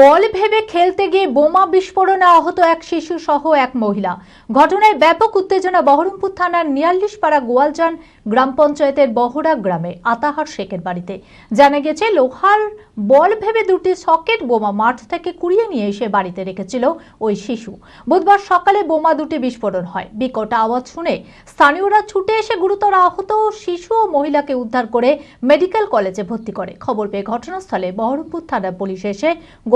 বল ভেবে খেলতে গিয়ে বোমা বিস্ফোরণে আহত এক শিশু সহ এক মহিলা। ঘটনায় ব্যাপক উত্তেজনা বহরমপুর থানার নিয়াল্লিশপাড়া গোয়ালজান গ্রাম পঞ্চায়েতের বহরা গ্রামে আতাহার শেখের বাড়িতে। জানা গেছে, লোহার বল ভেবে দুটি সকেট বোমা মাঠ থেকে কুড়িয়ে নিয়ে এসে বাড়িতে রেখেছিল ওই শিশু। বুধবার সকালে বোমা দুটি বিস্ফোরণ হয়। বিকট আওয়াজ শুনে স্থানীয়রা ছুটে এসে গুরুতর আহত শিশু ও মহিলাকে উদ্ধার করে মেডিকেল কলেজে ভর্তি করে। খবর পেয়ে ঘটনাস্থলে বহরমপুর থানার পুলিশ এসে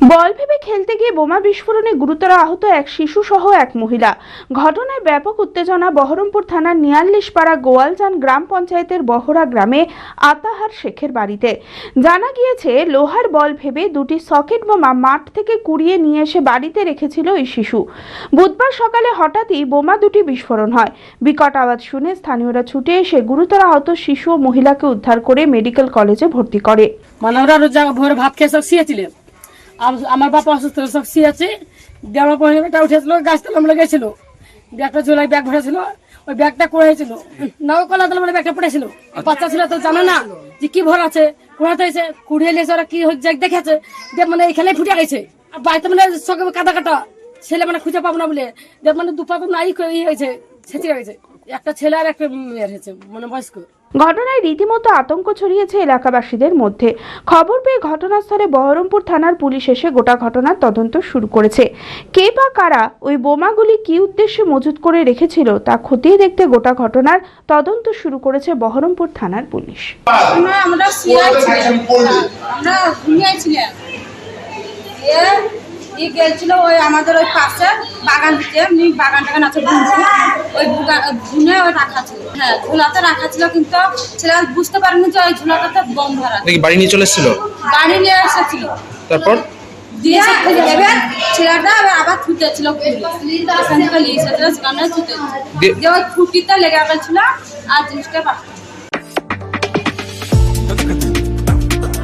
ball ভেবে খেলতে গিয়ে বোমা বিস্ফোরণে গুরুতর আহত এক শিশু সহ এক মহিলা। ঘটনায় ব্যাপক উত্তেজনা বহরমপুর থানার নিয়াল্লিশপাড়া গোয়ালজান গ্রাম পঞ্চায়েতের বহরা গ্রামে আতাহার শেখের বাড়িতে। জানা গিয়েছে, লোহার বল ভেবে দুটি সকেট বোমা মাঠ থেকে কুড়িয়ে নিয়ে এসে বাড়িতে রেখেছিল ওই শিশু। বুধবার সকালে হঠাৎই বোমা দুটি বিস্ফোরণ হয়। বিকট আওয়াজ শুনে স্থানীয়রা ছুটে এসে গুরুতর আহত শিশু ও মহিলাকে উদ্ধার করে মেডিকেল কলেজে ভর্তি করে। মানে ওরা ভোরে ভাত খেয়ে সব শুয়েছিলেন। আমার বাবা অসুস্থ সব শুয়েছে দিয়ে আমার পরিবারটা উঠেছিল গাছতলা আমরা গেছিল। ব্যাগটা ঝোলাই, ব্যাগ ভরেছিল, ওই ব্যাগটা করে হয়েছিল নাও কলা তলা মানে ব্যাগটা পড়েছিল। বাচ্চা ছিল তো জানে না যে কি ভর আছে, কোড়াতে হয়েছে। কুড়িয়ে নিয়েছে ওরা কি হচ্ছে দেখেছে দিয়ে মানে এখানে ফুটে গেছে। আর বাড়িতে মানে সব কাদা কাটা। ছেলে মানে খুঁজে পাবো না বলে। দিয়ে মানে দুপা তো নাই হয়েছে, ছেঁচে গেছে। একটা ছেলে আর একটা মেয়ের হয়েছে মানে বয়স্ক। ঘটনায় রীতিমতো আতঙ্ক ছড়িয়েছে এলাকাবাসীদের মধ্যে। খবর পেয়ে ঘটনাস্থলে বহরমপুর থানার পুলিশ এসে গোটা ঘটনার তদন্ত শুরু করেছে। কে বা কারা ওই বোমাগুলি কি উদ্দেশ্যে মজুত করে রেখেছিল তা খতিয়ে দেখতে গোটা ঘটনার তদন্ত শুরু করেছে বহরমপুর থানার পুলিশ। গেছিল ওই আমাদের ওই পাশে বাগান দিতে বাগান টাগান আছে ওই বুনে ওই রাখা ছিল। হ্যাঁ ঝুলাতে রাখা ছিল কিন্তু ছেলে বুঝতে পারেনি যে ওই ঝুলাটাতে বোম ভরা নাকি বাড়ি নিয়ে চলে এসেছিল? গাড়ি নিয়ে এসেছিল। তারপর? দিয়ে এবার ছেলেটা আবার আবার ছুটেছিল এখান থেকে নিয়ে এসেছিল সেখানে ওই লেগে গেছিল আর জিনিসটা পাঠালো।